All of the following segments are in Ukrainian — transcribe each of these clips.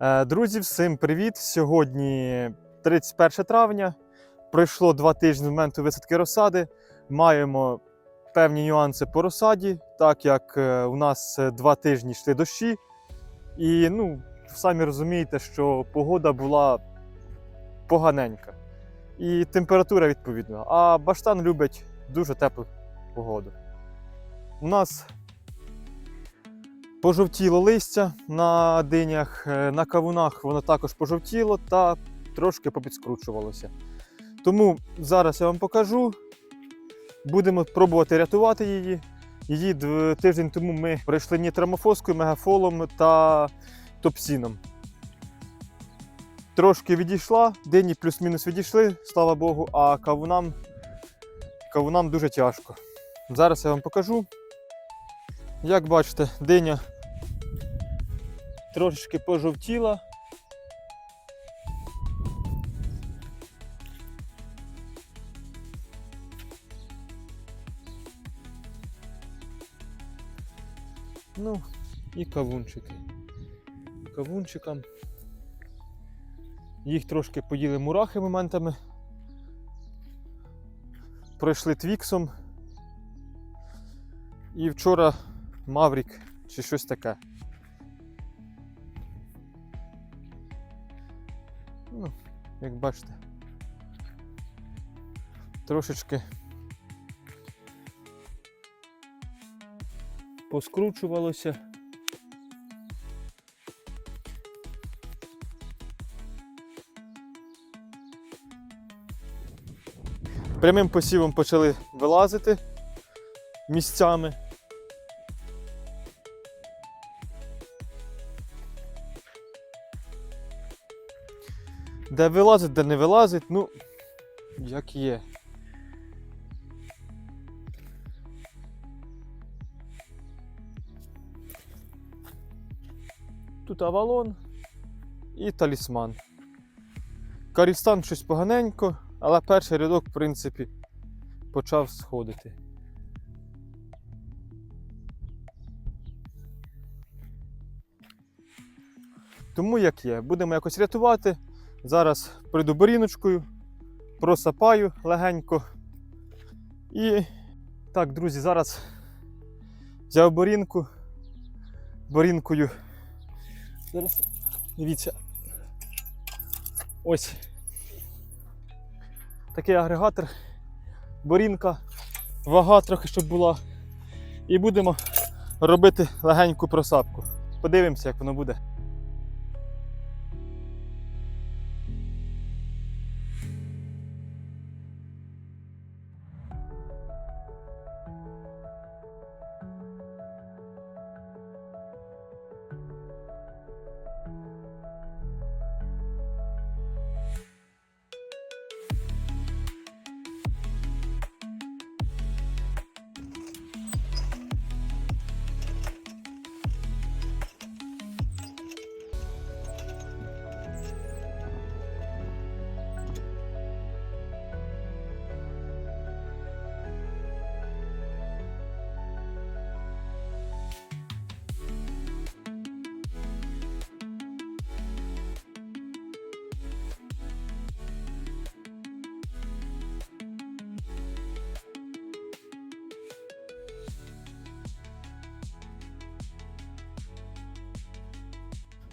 Е, Друзі, всім привіт! Сьогодні 31 травня. Пройшло два тижні з моменту висадки розсади. Маємо певні нюанси по розсаді, так як е, у нас е, два тижні йшли дощі. І ну, самі розумієте, що погода була поганенька. І температура відповідна. А баштан любить дуже теплу погоду. У нас Пожовтіло листя на динях, е, на кавунах воно також пожовтіло та трошки попідскручувалося. Тому зараз я вам покажу. Будемо пробувати рятувати її. Її тиждень тому ми пройшли нітрамофоскою, мегафолом та топсіном. Трошки відійшла, дині плюс-мінус відійшли, слава Богу, а кавунам, кавунам дуже тяжко. Зараз я вам покажу. Як бачите, диня трошечки пожовтіла. Ну, і кавунчики. Кавунчикам. Їх трошки поїли мурахи моментами. Пройшли твіксом. І вчора Маврік чи щось таке. Ну, як бачите, трошечки поскручувалося. Прямим посівом почали вилазити місцями. Де вилазить, де не вилазить, ну, як є. Тут авалон і талісман. Карістан щось поганенько, але перший рядок, в принципі, почав сходити. Тому як є, будемо якось рятувати. Зараз прийду боріночкою, просапаю легенько. І так, друзі, зараз взяв борінку. Борінкою. Зараз дивіться. Ось такий агрегатор, борінка, вага трохи, щоб була. І будемо робити легеньку просапку. Подивимося, як воно буде.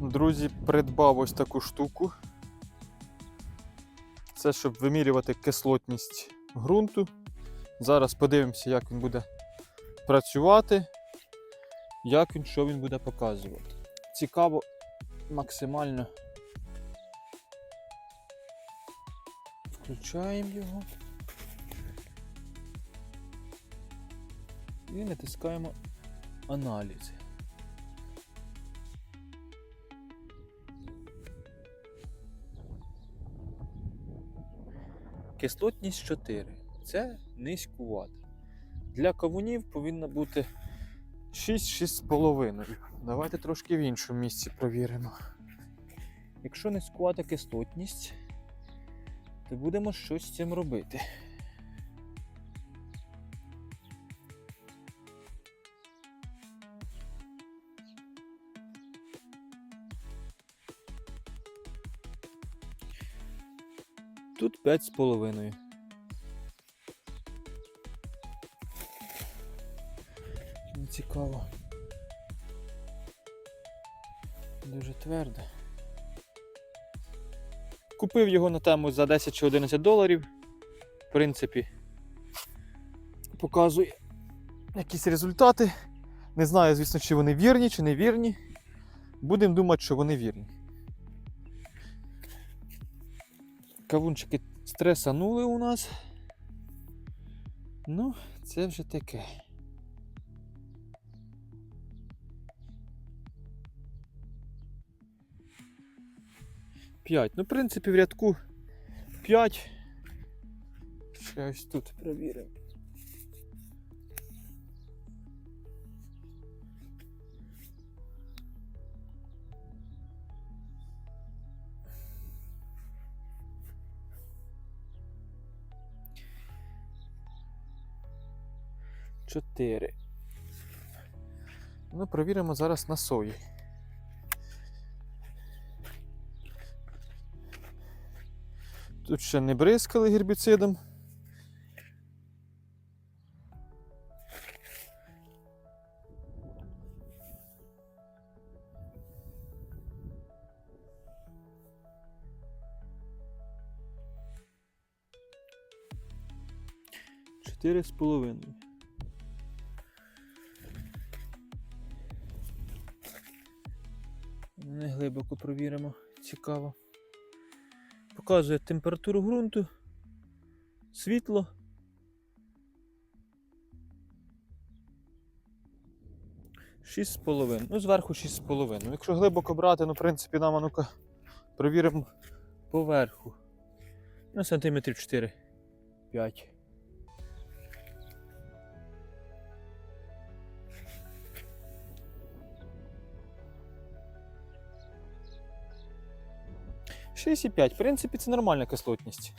Друзі, придбав ось таку штуку. Це щоб вимірювати кислотність ґрунту. Зараз подивимося, як він буде працювати, як він, що він буде показувати. Цікаво максимально. Включаємо його. І натискаємо аналізи. Кислотність 4. Це низькувато. Для кавунів повинна бути 6-6,5. Давайте трошки в іншому місці провіримо. Якщо низькувата кислотність, то будемо щось з цим робити. Тут 5,5. Не цікаво. Дуже тверде. Купив його на тему за 10 чи 11 доларів. В принципі, показує якісь результати. Не знаю, звісно, чи вони вірні, чи не вірні. Будемо думати, що вони вірні. Кавунчики стресанули у нас. Ну, це вже таке. П'ять. Ну, в принципі, в рядку 5. Ще ось тут провіримо. Чотири. Ну, провіримо зараз на сої. Тут ще не бризкали гербіцидом. Чотири з половиною. Не глибоко провіримо. Цікаво. Показує температуру ґрунту, світло. Шість з половиною. Ну, зверху шість з половиною. Якщо глибоко брати, ну, в принципі, нам ну-ка провіримо поверху. Ну, сантиметрів 4. 5. Шість і п'ять. В принципі, це нормальна кислотність.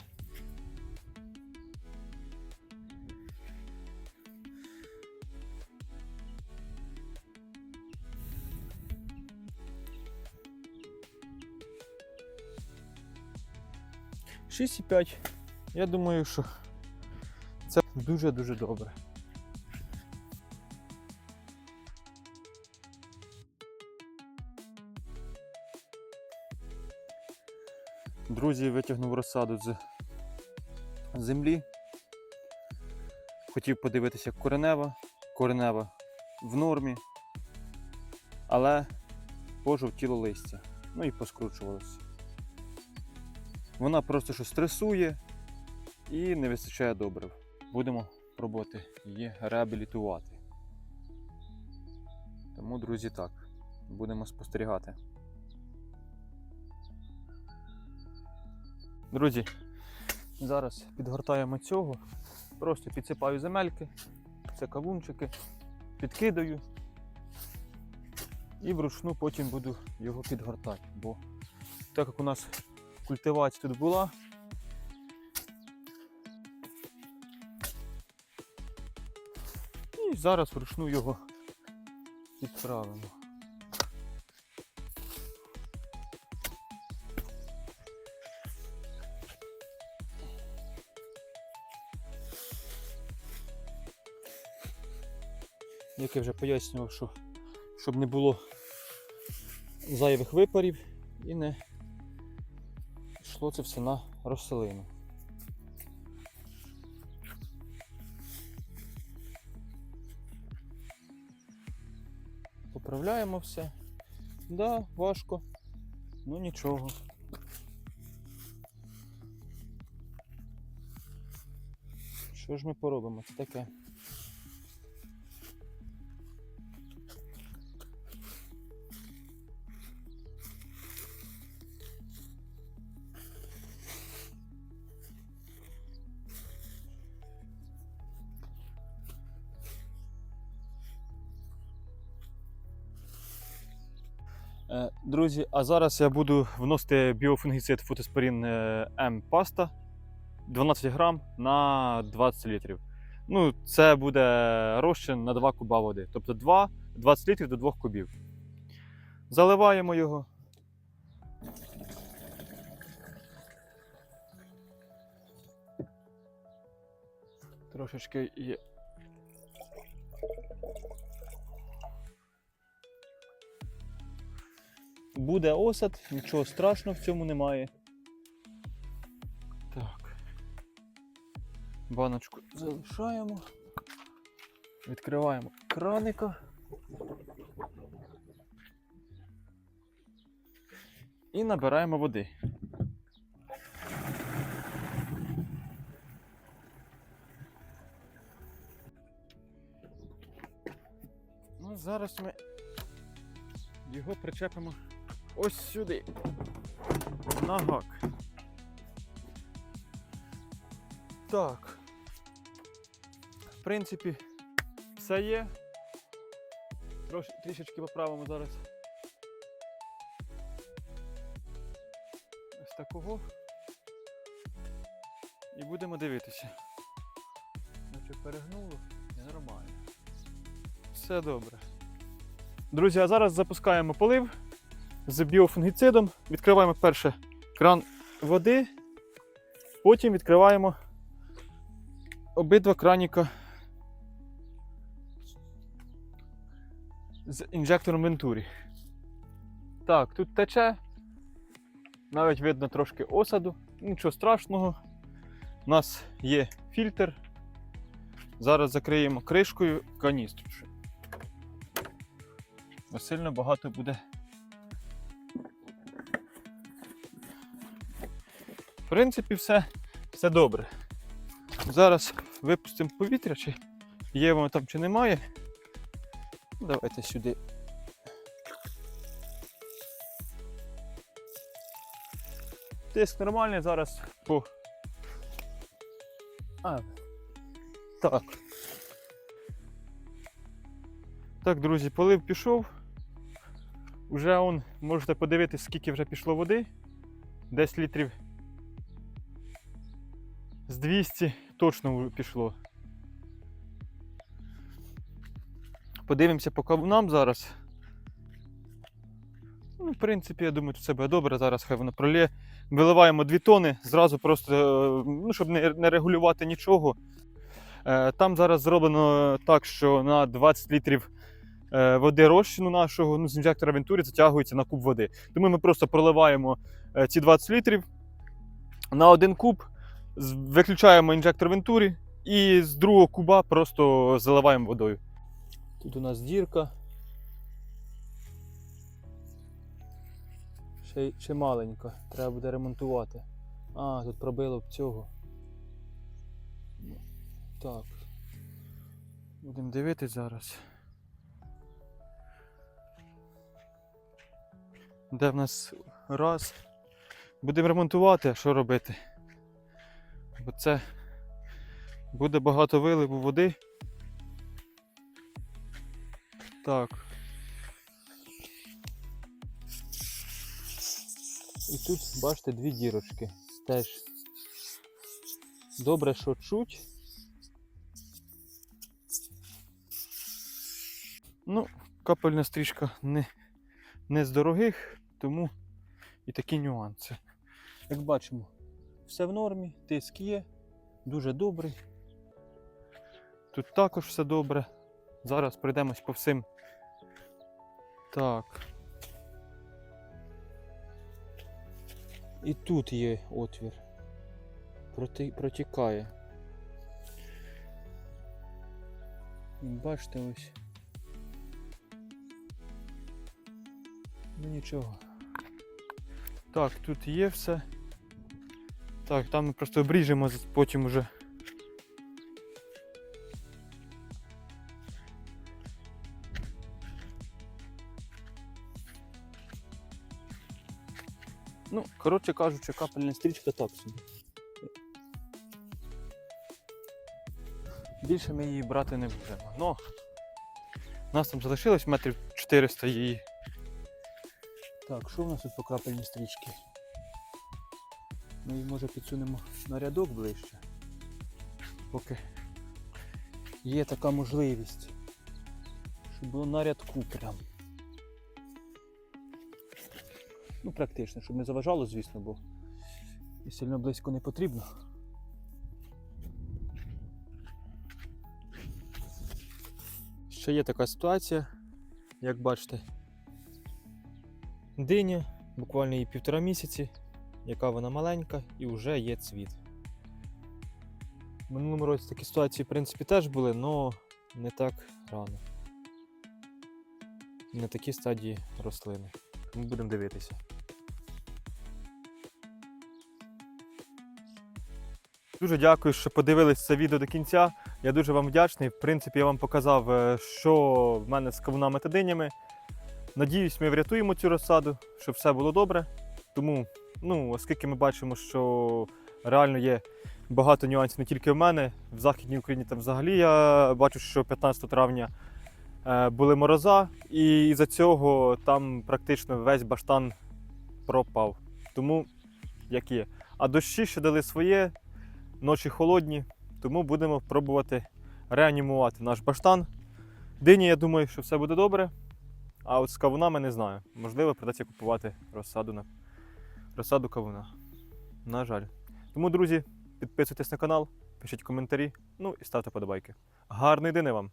Шість і п'ять. Я думаю, що це дуже-дуже добре. Друзі, витягнув розсаду з землі. Хотів подивитися, коренева. Коренева в нормі, але пожовтіло листя. Ну і поскручувалося. Вона просто що стресує і не вистачає добрив. Будемо пробувати її реабілітувати. Тому, друзі, так, будемо спостерігати. Друзі, зараз підгортаємо цього, просто підсипаю земельки, це кавунчики, підкидаю і вручну потім буду його підгортати. Бо так як у нас культивація тут була, і зараз вручну його підправимо. Як я вже пояснював, що щоб не було зайвих випарів і не йшло це все на рослину. Поправляємо все. Да, важко, ну нічого. Що ж ми поробимо? Це таке. Друзі, а зараз я буду вносити біофунгіцид фотоспорін е, М-паста 12 грам на 20 літрів. Ну, Це буде розчин на 2 куба води. Тобто 2, 20 літрів до 2 кубів. Заливаємо його. Трошечки є. Буде осад, нічого страшного в цьому немає. Так. Баночку залишаємо. Відкриваємо краника. І набираємо води. Ну, зараз ми його причепимо ось сюди. На гак. Так. В принципі, все є. Трош, трішечки поправимо зараз. Ось такого. І будемо дивитися. Наче перегнуло і нормально. Все добре. Друзі, а зараз запускаємо полив з біофунгіцидом. Відкриваємо перше кран води, потім відкриваємо обидва краніка з інжектором Вентурі. Так, тут тече. Навіть видно трошки осаду. Нічого страшного. У нас є фільтр. Зараз закриємо кришкою каністру. Бо сильно багато буде. Принципі, все, все добре. Зараз випустимо повітря, чи є воно там, чи немає. Давайте сюди. Тиск нормальний зараз по. А. Так. Так, друзі, полив пішов. Уже он, можете подивитись, скільки вже пішло води. 10 літрів з 200 точно пішло. Подивимося по кавунам зараз. Ну, в принципі, я думаю, тут все буде добре. Зараз хай воно пролє. Виливаємо 2 тони, зразу просто, е, ну, щоб не, регулювати нічого. Е, Там зараз зроблено так, що на 20 літрів е, води розчину нашого ну, з інжектора Вентурі затягується на куб води. Тому ми просто проливаємо ці 20 літрів на один куб, виключаємо інжектор Вентурі і з другого куба просто заливаємо водою. Тут у нас дірка. Ще, ще маленька, треба буде ремонтувати. А, тут пробило б цього. Так. Будемо дивитись зараз. Де в нас раз. Будемо ремонтувати, а що робити? Бо це буде багато виливу води. Так. І тут, бачите, дві дірочки. Теж. Добре, що чуть. Ну, капельна стрічка не, не з дорогих, тому і такі нюанси. Як бачимо, все в нормі, тиск є, дуже добрий. Тут також все добре. Зараз пройдемось по всім. Так. І тут є отвір. Проти... Протікає. Бачите ось. Ну нічого. Так, тут є все. Так, там ми просто обріжемо, потім уже. Ну, коротше кажучи, капельна стрічка так собі. Більше ми її брати не будемо. Но у нас там залишилось метрів 400 її. Так, що в нас тут по капельній стрічці? Ми її може підсунемо на рядок ближче. Поки є така можливість. Щоб було на рядку прям. Ну, практично, щоб не заважало, звісно, бо і сильно близько не потрібно. Ще є така ситуація, як бачите. Диня, буквально їй півтора місяці, яка вона маленька і вже є цвіт. Минулому році такі ситуації, в принципі, теж були, але не так рано. Не такі стадії рослини. Тому будемо дивитися. Дуже дякую, що подивились це відео до кінця. Я дуже вам вдячний. В принципі, я вам показав, е, що в мене з кавунами та динями. Надіюсь, ми врятуємо цю розсаду, щоб все було добре. Тому, ну, оскільки ми бачимо, що реально є багато нюансів не тільки в мене, в Західній Україні там взагалі я бачу, що 15 травня е, були мороза, і за цього там практично весь баштан пропав. Тому як є. А дощі ще дали своє, ночі холодні, тому будемо пробувати реанімувати наш баштан. Дині, я думаю, що все буде добре. А от з кавунами не знаю. Можливо, придеться купувати розсаду на розсаду кавуна. На жаль. Тому, друзі, підписуйтесь на канал, пишіть коментарі, ну і ставте подобайки. Гарний день вам!